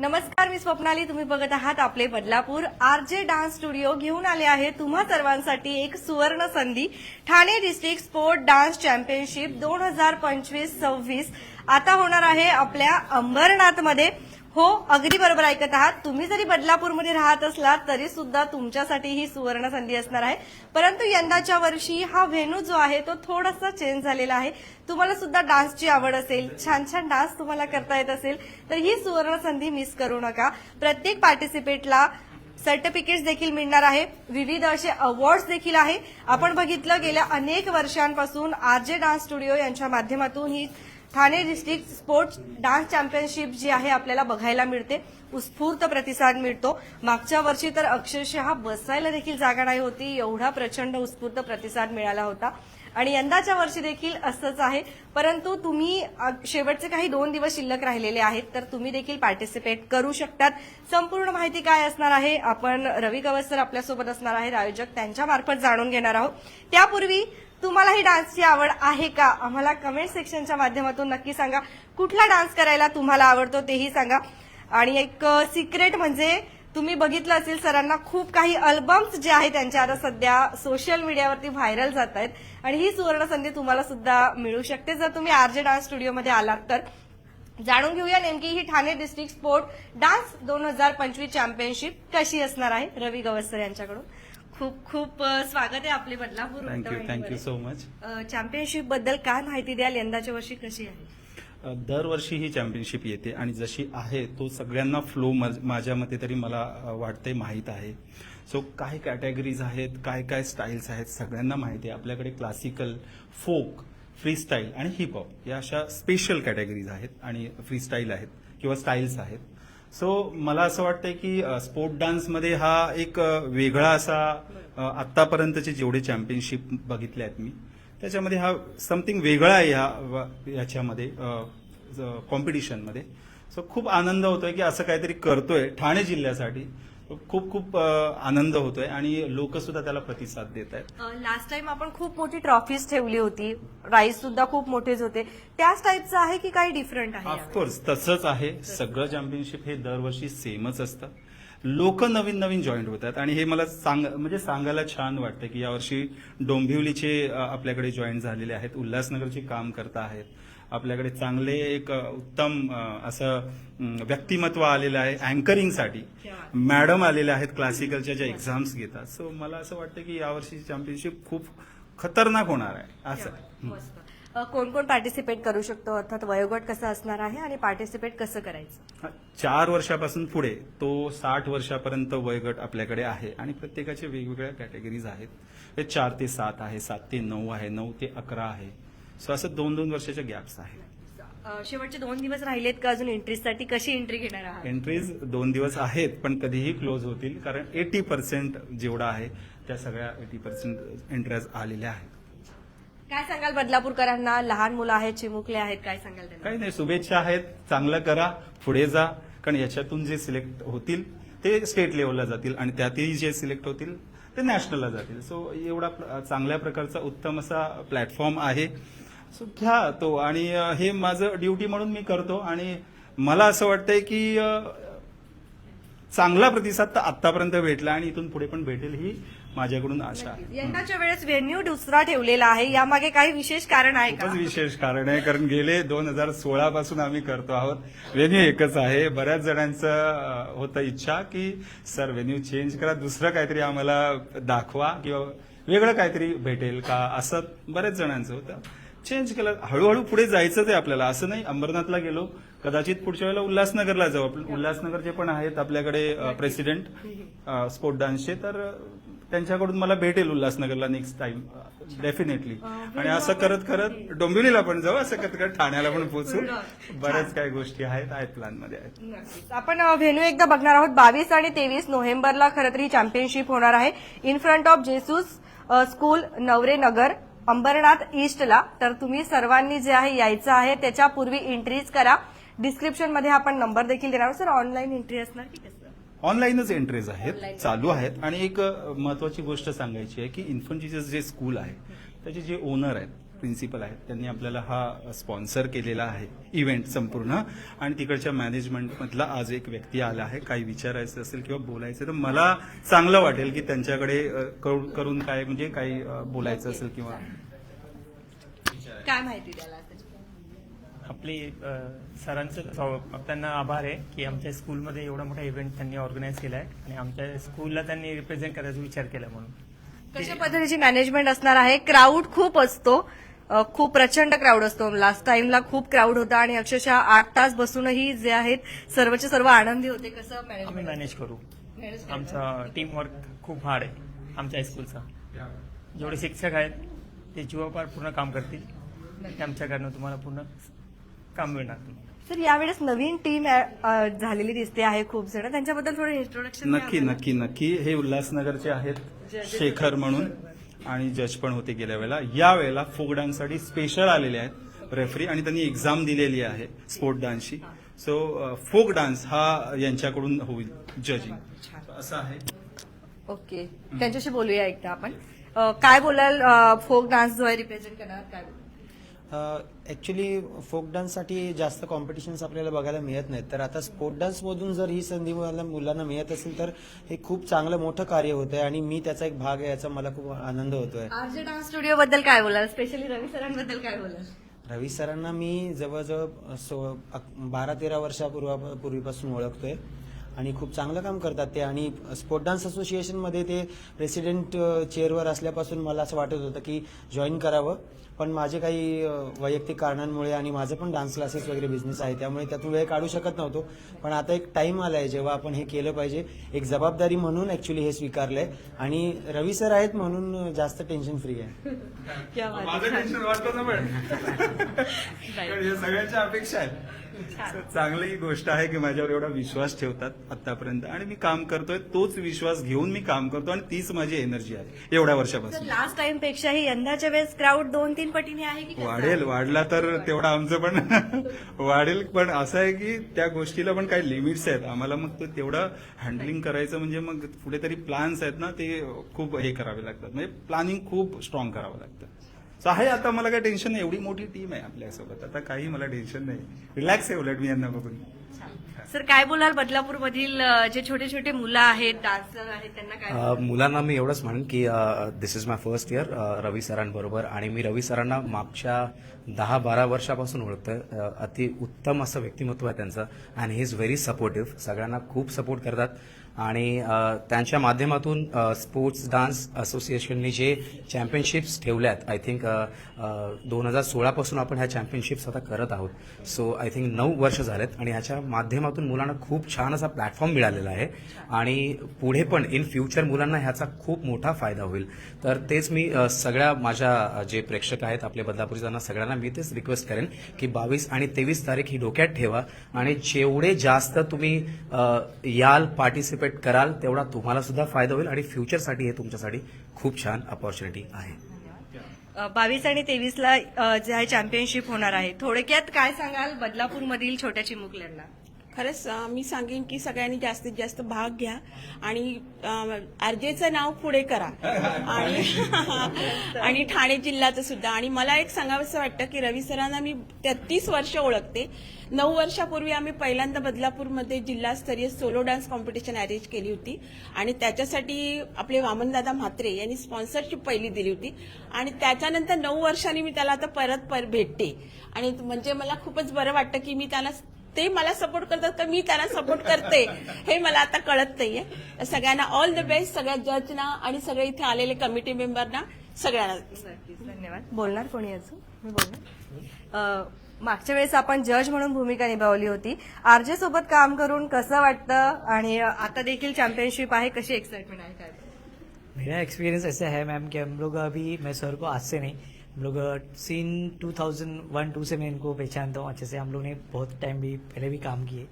नमस्कार मी स्वप्नाली. तुम्ही बघत आहात आपले Badlapur. R J dance studio घेऊन आले आहे तुम्हा सर्वांसाठी एक सुवर्ण संधी. Thane district sport dance championship दोन हजार पंचवीस सव्वीस. आता होणार आहे आपल्या अंबरनाथमध्ये. हो अगदी बरोबर ऐकत आहात. तुम्ही जरी बदलापूरमध्ये राहत असलात तरी सुद्धा तुमच्यासाठी ही सुवर्ण संधी असणार आहे. परंतु यंदाच्या वर्षी हा व्हेन्यू जो आहे तो थोडासा चेंज झालेला आहे. तुम्हाला सुद्धा डान्सची आवड असेल छान छान डान्स तुम्हाला करता येत असेल तर ही सुवर्ण संधी मिस करू नका. प्रत्येक पार्टिसिपेटला सर्टिफिकेट्स देखील मिळणार आहे. विविध असे अवॉर्ड्स देखील आहे. आपण बघितलं गेल्या अनेक वर्षांपासून आर जे डान्स स्टुडिओ यांच्या माध्यमातून ही Thane district sports dance championship जी आहे आपल्याला बघायला मिळते. उत्स्फूर्त प्रतिसाद मिळतो. मागच्या वर्षी तर अक्षरशः बसायला देखील जागा नाही होती. एवढा प्रचंड उत्स्फूर्त प्रतिसाद मिळाला होता. आणि यंदाच्या वर्षी देखील असंच आहे. परंतु तुम्ही शेवटचे काही दोन दिवस शिल्लक राहिलेले आहेत तर तुम्ही देखील पार्टिसिपेट करू शकतात. संपूर्ण माहिती काय असणार आहे? आपण रवी कवसर आपल्यासोबत असणार आहेत आयोजक त्यांच्यामार्फत जाणून घेणार आहोत. त्यापूर्वी तुम्हाला ही डान्सची आवड आहे का? आम्हाला कमेंट सेक्शनच्या माध्यमातून नक्की सांगा. कुठला डान्स करायला तुम्हाला आवडतो तेही सांगा. आणि एक सिक्रेट म्हणजे तुम्ही बघितलं असेल सरांना खूप काही अल्बम्स जे आहेत त्यांच्या आता सध्या सोशल मीडियावरती व्हायरल जात आहेत. आणि ही सुवर्ण संधी तुम्हाला सुद्धा मिळू शकते. जर तुम्ही आरजे डान्स स्टुडिओमध्ये आलात तर. जाणून घेऊया नेमकी ही ठाणे डिस्ट्रिक्ट स्पोर्ट डान्स दोन हजार पंचवीस चॅम्पियनशिप कशी असणार आहे? रवी गवस्कर यांच्याकडून. खूप खूप स्वागत आहे आपले Badlapur thank you thank you so much चॅम्पियनशिपबद्दल काय माहिती द्याल? यंदाच्या वर्षी कशी आहे? दरवर्षी ही चॅम्पियनशिप येते आणि जशी आहे तो सगळ्यांना फ्लो माझ्या मते तरी मला वाटते माहीत आहे. सो काय कॅटेगरीज आहेत काय काय स्टाईल्स आहेत सगळ्यांना माहिती आहे. आपल्याकडे क्लासिकल फोक फ्रीस्टाईल आणि हिपहॉप या अशा स्पेशल कॅटेगरीज आहेत आणि फ्रीस्टाईल आहेत किंवा स्टाईल्स आहेत. सो मला असं वाटतंय की स्पोर्ट डान्समध्ये हा एक वेगळा असा आतापर्यंतचे आत्तापर्यंतचे जेवढे चॅम्पियनशिप बघितले आहेत मी त्याच्यामध्ये हा समथिंग वेगळा आहे ह्या याच्यामध्ये कॉम्पिटिशनमध्ये सो खूप आनंद होतोय की असं काहीतरी करतोय ठाणे जिल्ह्यासाठी. खूप खूप आनंद होतोय आणि लोक सुद्धा त्याला प्रतिसाद देत आहेत लास्ट टाइम आपण खूप मोठी ट्रॉफीज ठेवली होती. प्राइस सुद्धा खूप मोठेच होते. त्याच टाईपचं आहे की काही डिफरंट आहे? ऑफकोर्स तसंच आहे. सगळं चॅम्पियनशिप हे दरवर्षी सेमच असतं. लोक नवीन नवीन जॉईंट होतात आणि हे मला सांग म्हणजे सांगायला छान वाटतं की यावर्षी डोंबिवलीचे आपल्याकडे जॉईन झालेले आहेत उल्हासनगरचे काम करता आहेत. आपल्याकडे चांगले एक उत्तम असं व्यक्तिमत्व आलेलं आहे अँकरिंगसाठी मॅडम आलेल्या आहेत क्लासिकलच्या ज्या एक्झाम्स घेतात. सो मला असं वाटतं की यावर्षी चॅम्पियनशिप खूप खतरनाक होणार आहे. असं. कोण कोण पार्टिसिपेट करू शकतो? अर्थात वयोगट कसं असणार आहे आणि पार्टिसिपेट कसं करायचं? चार वर्षापासून पुढे तो साठ वर्षापर्यंत वयोगट आपल्याकडे आहे आणि प्रत्येकाचे वेगवेगळ्या कॅटेगरीज आहेत. चार ते सात आहे सात ते नऊ आहे नऊ ते अकरा आहे. सो असं दोन दोन वर्षाच्या गॅप्स आहेत. अ, शेवटचे दोन दिवस राहिलेत का अजून एंट्रीसाठी कशी एंट्री घेणार आहात? एंट्रीज दोन दिवस आहेत पण कधीही क्लोज होतील कारण एटी पर्सेंट जेवढा आहे त्या सगळ्या एटी पर्सेंट एंट्रीज आलेल्या आहेत. काय सांगाल बदलापूरकरांना? लहान मुलं आहेत चिमुकले आहेत काय सांगाल त्यांना? काही नाही शुभेच्छा आहेत. चांगलं करा पुढे जा. कारण याच्यातून जे सिलेक्ट होतील ते स्टेट लेवलला जातील आणि त्यातही जे सिलेक्ट होतील ते नॅशनलला जातील. सो एवढा प्र- चांगल्या प्रकारचा उत्तम असा प्लॅटफॉर्म आहे. सो घ्या तो. आणि हे माझं ड्युटी म्हणून मी करतो. आणि मला असं वाटतंय की चांगला प्रतिसाद तर आतापर्यंत भेटला आणि इथून पुढे पण भेटेल ही माझ्याकडून आशा. आहे यंदाच्या वेळेस व्हेन्यू दुसरा ठेवलेला आहे. यामागे काही विशेष कारण आहे का? विशेष कारण आहे कारण गेले दोन हजार सोळा पासून आम्ही करतो आहोत. व्हेन्यू एकच आहे. बऱ्याच जणांचं होतं इच्छा की सर व्हेन्यू चेंज करा. दुसरं काहीतरी आम्हाला दाखवा किंवा वेगळं काहीतरी भेटेल का? असं बऱ्याच जणांचं होतं. चेंज केलं. हळूहळू पुढे जायचं ते आपल्याला. असं नाही अंबरनाथला गेलो. कदाचित पुढच्या वेळेला उल्हासनगरला जाऊ आपण. उल्हासनगरचे पण आहेत आपल्याकडे प्रेसिडेंट स्पोर्ट डान्सचे तर त्यांच्याकडून मला भेटेल उल्हासनगरला नेक्स्ट टाइम डेफिनेटली आणि असं करत करत डोंबिवलीला पण जाऊ. असं करत करत ठाण्याला पण पोहोचू बऱ्याच काही गोष्टी आहेत आहेत प्लॅनमध्ये आहेत. आपण व्हेन्यू एकदा बघणार आहोत. बावीस आणि तेवीस नोव्हेंबरला खरं तर ही चॅम्पियनशिप होणार आहे. In front of Jesus school Navare Nagar Ambernath ईस्टला. तर तुम्ही सर्वांनी जे आहे यायचं आहे त्याच्यापूर्वी एंट्रीज करा. डिस्क्रिप्शनमध्ये आपण नंबर देखील देणार सर ऑनलाईन एंट्री असणार की ऑनलाईनच एंट्रीज आहेत चालू आहेत. आणि एक महत्वाची गोष्ट सांगायची आहे की जीजस जे स्कूल आहे त्याचे जे ओनर आहेत प्रिन्सिपल आहेत. त्यांनी आपल्याला हा स्पॉन्सर केलेला आहे. इव्हेंट संपूर्ण. आणि तिकडच्या मॅनेजमेंटमधला आज एक व्यक्ती आला आहे. काही विचारायचं असेल किंवा बोलायचं तर मला चांगलं वाटेल की त्यांच्याकडे करून काय म्हणजे काही बोलायचं असेल किंवा काय माहिती आपली सरांचं त्यांना आभार आहे की आमच्या स्कूलमध्ये एवढा मोठा इव्हेंट त्यांनी ऑर्गनाईज केला आहे आणि आमच्या स्कूलला त्यांनी रिप्रेझेंट करायचा विचार केला म्हणून. कशा पद्धतीची मॅनेजमेंट असणार आहे? क्राऊड खूप असतो. खूप प्रचंड क्राऊड असतो. लास्ट टाइमला खूप क्राऊड होता आणि अक्षरशः आठ तास बसूनही जे आहेत सर्वचे सर्व आनंदी होते. कसं आम्ही मॅनेज करू. आमचा टीम वर्क खूप हार्ड आहे आमच्या स्कूलचा जेवढे शिक्षक आहेत ते जीवापार पूर्ण काम करतील. आमच्याकडनं तुम्हाला पूर्ण काम मिळणार. सर यावेळेस नवीन टीम झालेली दिसते आहे खूप जण. त्यांच्याबद्दल थोडं इंट्रोडक्शन नक्की नक्की नक्की. हे उल्हासनगरचे आहेत शेखर म्हणून. आणि जज पण होते गेल्या वेळेला. या वेळेला फोक डान्ससाठी स्पेशल आलेले आहेत रेफरी आणि त्यांनी एक्झाम दिलेली आहे स्पोर्ट डान्सची सो फोक डान्स हा यांच्याकडून होईल जजिंग असं आहे. ओके त्यांच्याशी बोलूया एकदा आपण. काय बोलाल फोक डान्स जो आहे रिप्रेझेंट करणार काय ॲक्च्युली फोक डान्ससाठी जास्त कॉम्पिटिशन्स आपल्याला बघायला मिळत नाहीत. तर आता स्पोर्ट डान्समधून जर ही संधी मला मुलांना मिळत असेल तर हे खूप चांगलं मोठं कार्य होतं आहे आणि मी त्याचा एक भाग आहे याचा मला खूप आनंद होतोय. आरजे डान्स स्टुडिओ बद्दल काय बोलाल? स्पेशली रवी सरांबद्दल काय बोलाल? रवी सरांना मी जवळजवळ सो बारा तेरा वर्षापूर्वा पूर्वीपासून ओळखतोय. आणि खूप चांगलं काम करतात ते. आणि स्पोर्ट डान्स असोसिएशनमध्ये ते प्रेसिडेंट चेअरवर असल्यापासून मला असं वाटत होतं की जॉईन करावं. पण माझे काही वैयक्तिक कारणांमुळे आणि माझं पण डान्स क्लासेस वगैरे बिझनेस आहे त्यामुळे त्यातून वेळ काढू शकत नव्हतो. पण आता एक टाइम आलाय जेव्हा आपण हे केलं पाहिजे. एक जबाबदारी म्हणून ऍक्च्युली हे स्वीकारलंय. आणि रवी सर आहेत म्हणून जास्त टेन्शन फ्री आहे. माझं टेन्शन वाटतं हे सगळ्यांच्या अपेक्षा आहेत. चांगली ही गोष्ट आहे की माझ्यावर एवढा विश्वास ठेवतात आतापर्यंत आणि मी काम करतोय तोच विश्वास घेऊन मी काम करतो आणि तीच माझी एनर्जी आहे एवढ्या वर्षापासून. लास्ट टाइम पेक्षाही यंदाच्या वेळेस क्राऊड दोन तीन पटीने आहे की? वाढेल वाढला तर तेवढा आमचं पण वाढेल. पण असं आहे की त्या गोष्टीला पण काही लिमिट्स आहेत. आम्हाला मग तो तेवढं हँडलिंग करायचं म्हणजे मग पुढे तरी प्लॅन्स आहेत ना ते खूप हे करावे लागतात. म्हणजे प्लॅनिंग खूप स्ट्रॉंग करावं लागतं. सो आहे आता मला काही टेन्शन नाही. एवढी मोठी टीम आहे आपल्यासोबत. आता काही मला टेन्शन नाही. रिलॅक्स आहे उलट मी यांना बघून. सर काय बोलाल? बदलापूर मधील जे छोटे छोटे मुलं आहेत डान्सर आहेत त्यांना काय मुलांना मी एवढंच म्हणेन की this is my first year Ravi सरांबरोबर. आणि मी रवी सरांना मागच्या दहा बारा वर्षापासून ओळखतं अति उत्तम असं व्यक्तिमत्व आहे त्यांचं. And he is very supportive सगळ्यांना खूप सपोर्ट करतात. आणि त्यांच्या माध्यमातून स्पोर्ट्स डान्स असोसिएशनने जे चॅम्पियनशिप्स ठेवल्यात आय थिंक दोन हजार सोळापासून आपण ह्या चॅम्पियनशिप्स आता करत आहोत. सो आय थिंक नऊ वर्ष झालेत आणि ह्याच्या माध्यमातून मुलांना खूप छान असा प्लॅटफॉर्म मिळालेला आहे. आणि पुढे पण इन फ्युचर मुलांना ह्याचा खूप मोठा फायदा होईल. तर तेच मी सगळ्या माझ्या जे प्रेक्षक आहेत आपले बदलापूरचे त्यांना सगळ्यांना मी तेच रिक्वेस्ट करेन की बावीस आणि तेवीस तारीख ही डोक्यात ठेवा आणि जेवढे जास्त तुम्ही याल पार्टिसिपेट कराल तेवढा तुम्हाला सुद्धा फायदा होईल आणि फ्युचरसाठी हे तुमच्यासाठी खूप छान अपॉर्च्युनिटी आहे. बावीस आणि तेवीसला जे आहे चॅम्पियनशिप होणार आहे. थोडक्यात काय सांगाल? बदलापूर मधील छोट्या चिमुकल्यांना. खरंच मी सांगेन की सगळ्यांनी जास्तीत जास्त भाग घ्या आणि आरजेचं नाव पुढे करा. आणि आणि ठाणे जिल्ह्याचं सुद्धा. आणि मला एक सांगावंसं वाटतं की रवी सरांना मी तेहतीस वर्ष ओळखते. नऊ वर्षापूर्वी आम्ही पहिल्यांदा बदलापूरमध्ये जिल्हास्तरीय सोलो डान्स कॉम्पिटिशन अरेंज केली होती. आणि त्याच्यासाठी आपले वामनदादा म्हात्रे यांनी स्पॉन्सरशिप पहिली दिली होती. आणि त्याच्यानंतर नऊ वर्षांनी मी त्याला आता परत पर भेटते. आणि म्हणजे मला खूपच बरं वाटतं की मी त्याला ते मला सपोर्ट करतात तर मी त्यांना सपोर्ट करते. हे मला आता कळत नाहीये. सगळ्यांना ऑल द बेस्ट सगळ्या जजना आणि सगळे इथे आलेले कमिटी मेंबरना सगळ्यांना. नक्कीच, धन्यवाद. बोलणार कोणी अजून? मी बोलणार? मागच्या वेळेस आपण जज म्हणून भूमिका निभावली होती. आरजे सोबत काम करून कसं वाटतं? आणि आता देखील चॅम्पियनशिप आहे कशी एक्साइटमेंट आहे काय मेरा एक्सपीरियंस ऐसे है मैम कि हम लोग अभी मैं सर को आज से नहीं हम लोग सीन 2001 टू से मैं इनको पहचानता हूँ। अच्छे से हम लोग ने बहुत टाइम भी पहले भी काम किए।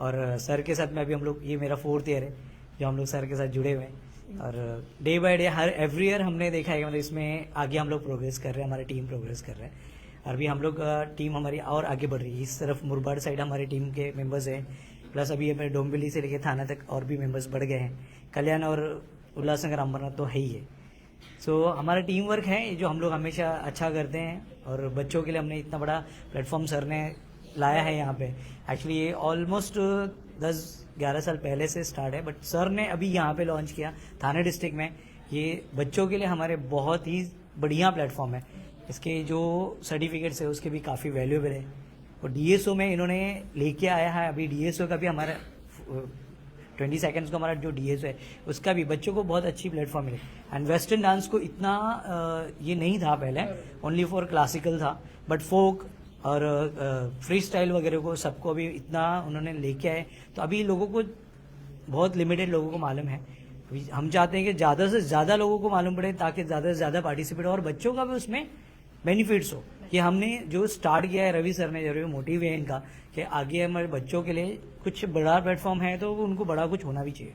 और सर के साथ में अभी हम लोग, ये मेरा फोर्थ ईयर है, जो हम लोग सर के साथ जुड़े हुए हैं। और डे बाय डे हर एवरी ईयर हमने देखा है कि मतलब इसमें आगे हम लोग प्रोग्रेस कर रहे हैं, हमारी टीम प्रोग्रेस कर रहे हैं। और अभी हम लोग टीम हमारी और आगे बढ़ रही है। इस तरफ़ मुरबाड़ साइड हमारी टीम के मेंबर्स हैं। प्लस अभी हमें डोंबिवली से लेकर थाना तक और भी मेंबर्स बढ़ गए हैं। कल्याण और उल्लासनगर अंबरनाथ तो है ही है। सो so, हमारा टीम वर्क है जो हम लोग हमेशा अच्छा करते हैं और बच्चों के लिए हमने इतना बड़ा प्लेटफॉर्म सर ने लाया है यहाँ पे। एक्चुअली ये ऑलमोस्ट दस ग्यारह साल पहले से स्टार्ट है बट सर ने अभी यहाँ पे लॉन्च किया थाने डिस्ट्रिक्ट में। ये बच्चों के लिए हमारे बहुत ही बढ़िया प्लेटफॉर्म है। इसके जो सर्टिफिकेट्स है उसके भी काफ़ी वैल्यूएबल है। और डीएसओ में इन्होंने लेके आया है अभी डीएसओ का भी हमारा ट्वेंटी सेकेंड्स का हमारा जो डीएसओ है, उसका भी बच्चों को बहुत अच्छी प्लेटफॉर्म मिले। एंड वेस्टर्न डांस को इतना ये नहीं था पहले ओनली फॉर क्लासिकल था। बट फोक और फ्री स्टाइल वगैरह को सबको अभी इतना उन्होंने लेके आए। तो अभी लोगों को बहुत लिमिटेड लोगों को मालूम है। हम चाहते हैं कि ज़्यादा से ज़्यादा लोगों को मालूम पड़े, ताकि ज़्यादा से ज़्यादा पार्टिसिपेट हो और बच्चों का भी उसमें बेनिफिट्स हो। कि हमने जो स्टार्ट किया है रवि सर ने जो मोटिव है इनका कि आगे हमारे बच्चों के लिए कुछ बड़ा प्लेटफॉर्म है तो उनको बड़ा कुछ होना भी चाहिए।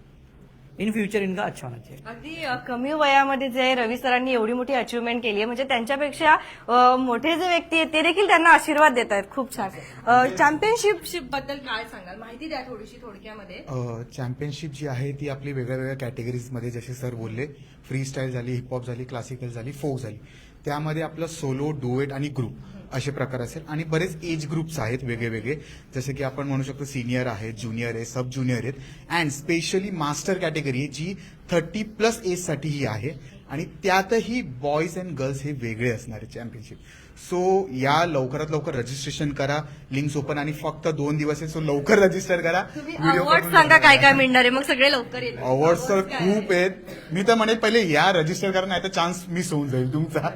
इन फ्युचर इनका अच्छा होना चाहिए। अगदी कमी वयामध्ये जे रवी सरांनी एवढी मोठी अचिव्हमेंट केली आहे म्हणजे त्यांच्यापेक्षा मोठे जे व्यक्ती आहेत ते देखील त्यांना आशीर्वाद देत आहेत. खूप छान. चॅम्पियनशिपबद्दल काय सांगाल? माहिती द्या थोडीशी थोडक्यामध्ये. चॅम्पियनशिप जी आहे ती आपली वेगळ्या वेगळ्या कॅटेगरीजमध्ये जसे सर बोलले फ्री स्टाईल झाली हिपहॉप झाली क्लासिकल झाली फोक झाली. त्यामध्ये आपलं सोलो डुएट आणि ग्रुप असे प्रकार असेल. आणि बरेच एज ग्रुप्स आहेत वेगळे वेगळे जसे की आपण म्हणू शकतो सिनियर आहेत ज्युनियर आहे सब ज्युनियर आहेत. अँड स्पेशली मास्टर कॅटेगरी जी थर्टी प्लस एजसाठी ही आहे आणि त्यातही बॉईज अँड गर्ल्स हे वेगळे असणार आहे चॅम्पियनशिप सो या लवकरात लवकर रजिस्ट्रेशन करा. लिंक्स ओपन आणि फक्त दोन दिवस आहे सो लवकर रजिस्टर करा. अवॉर्ड सांगा काय. काय मिळणार आहे मग सगळे लवकर येतील. अवॉर्ड्स तर खूप आहेत. मी तर म्हणेल पहिले या रजिस्टर करा नाही तर चान्स मिस होऊन जाईल तुमचा.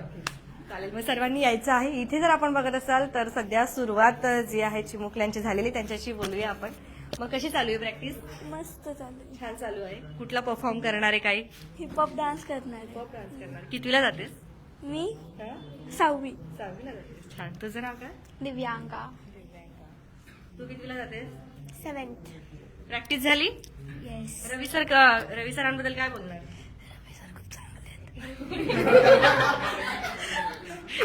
चालेल मग सर्वांनी यायचं आहे. इथे जर आपण बघत असाल तर सध्या सुरुवात जी आहे चिमुकल्यांची झालेली. त्यांच्याशी बोलूया आपण. मग कशी चालू आहे प्रॅक्टिस मस्त चालू छान चालू आहे. कुठला परफॉर्म करणार आहे काही? हिपहॉप डान्स करणार आहे. डान्स करणार. कितवीला जातेस? मी सहावी. सहावीला जातेस. छान. तुझं नाव काय? दिव्यांका. तू कितवीला जातेस? सेवन्थ प्रॅक्टिस झाली? येस रवी सर रवी सरांबद्दल काय बोलणार?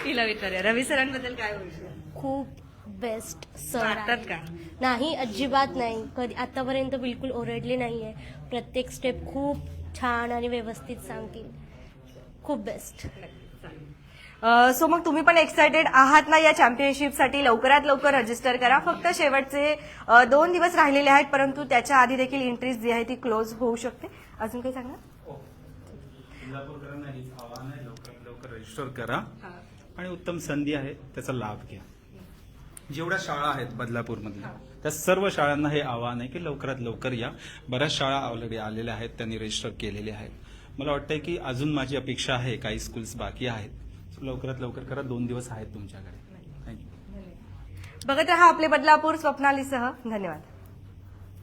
तिला विचारूया. रवी सरांबद्दल काय बोलणार खूप बेस्ट सर वाटतात का? नाही अजिबात नाही. कधी आतापर्यंत बिलकुल ओरडले नाहीये. प्रत्येक स्टेप खूप छान आणि व्यवस्थित सांगतील. खूप बेस्ट सो मग तुम्ही पण एक्सायटेड आहात ना या चॅम्पियनशिपसाठी लवकरात लवकर रजिस्टर करा. फक्त शेवटचे अ, दोन दिवस राहिलेले आहेत परंतु त्याच्या आधी देखील एंट्रीज जी आहे ती क्लोज होऊ शकते. अजून काही हेच आव्हान आहे. लवकरात लवकर रजिस्टर करा. आणि उत्तम संधी आहे. त्याचा लाभ घ्या. जेवढ्या शाळा आहेत बदलापूरमधल्या त्या सर्व शाळांना हे आव्हान आहे की लवकरात लवकर या बऱ्याच शाळा ऑलरेडी आलेल्या आहेत त्यांनी रजिस्टर केलेल्या आहेत. मला वाटतंय की अजून माझी अपेक्षा आहे काही स्कूल्स बाकी आहेत. लवकरात लवकर करा दोन दिवस आहेत तुमच्याकडे. थँक्यू बघत रहा आपले बदलापूर स्वप्नालीसह. धन्यवाद.